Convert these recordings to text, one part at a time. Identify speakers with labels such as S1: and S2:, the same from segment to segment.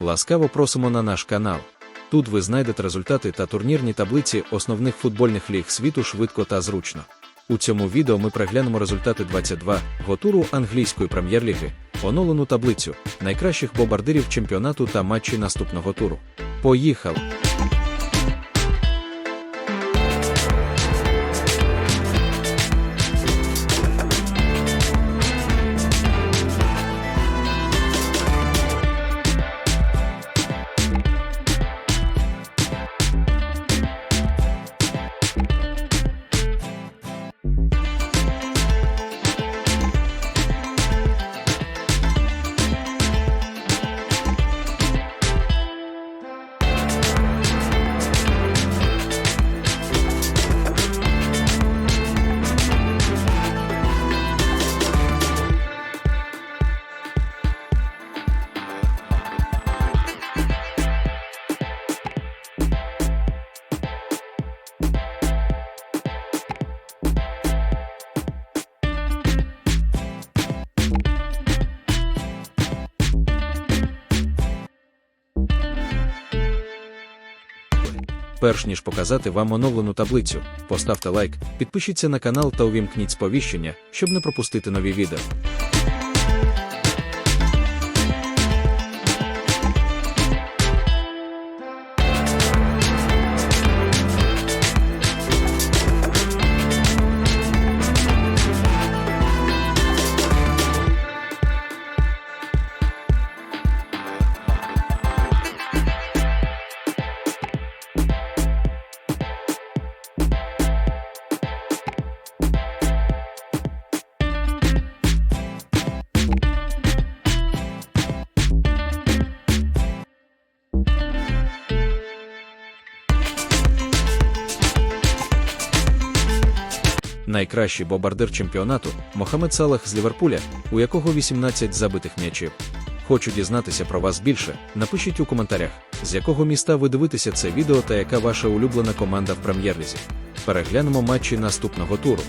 S1: Ласкаво просимо на наш канал. Тут ви знайдете результати та турнірні таблиці основних футбольних ліг світу швидко та зручно. У цьому відео ми переглянемо результати 22 го туру англійської прем'єр-ліги, оновлену таблицю найкращих бомбардирів чемпіонату та матчі наступного туру. Поїхали! Перш ніж показати вам оновлену таблицю, поставте лайк, підпишіться на канал та увімкніть сповіщення, щоб не пропустити нові відео. Найкращий бомбардир чемпіонату Мохамед Салах з Ліверпуля, у якого 18 забитих м'ячів. Хочу дізнатися про вас більше. Напишіть у коментарях, з якого міста ви дивитеся це відео та яка ваша улюблена команда в прем'єр-лізі. Переглянемо матчі наступного туру.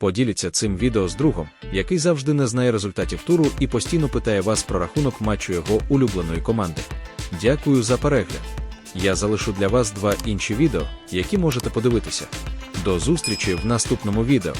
S1: Поділіться цим відео з другом, який завжди не знає результатів туру і постійно питає вас про рахунок матчу його улюбленої команди. Дякую за перегляд. Я залишу для вас два інші відео, які можете подивитися. До зустрічі в наступному відео.